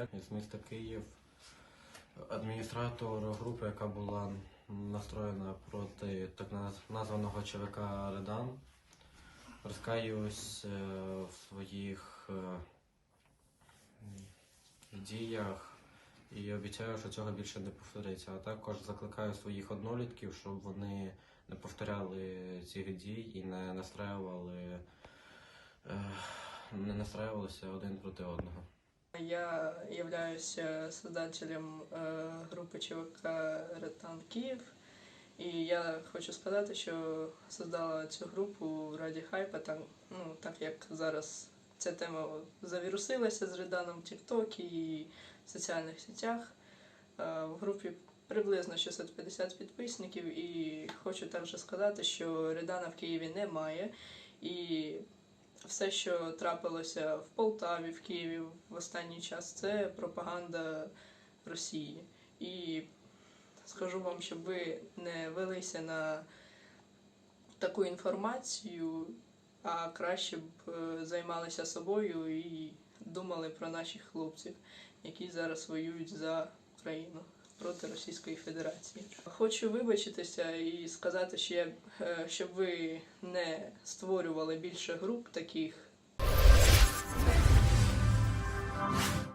Я з міста Київ, адміністратор групи, яка була настроєна проти так названого ЧВК Редан. Розкаюсь е, в своїх е, діях і обіцяю, що цього більше не повториться. А також закликаю своїх однолітків, щоб вони не повторяли цих дій і не настраювали, е, не настраювалися один проти одного. Я являюся создателем е, групи ЧВК Ретан Київ. І я хочу сказати, що создала цю групу раді хайпа, там, ну, так як зараз ця тема завірусилася з Реданом Тіктокі і в соціальних сетях. В групі приблизно 650 підписників, і хочу також сказати, що Редана в Києві немає. І все, що трапилося в Полтаві, в Києві в останній час, це пропаганда Росії. І скажу вам, щоб ви не велися на таку інформацію, а краще б е, займалися собою і думали про наших хлопців, які зараз воюють за Україну проти Російської Федерації. Хочу вибачитися і сказати, що я, е, щоб ви не створювали більше груп таких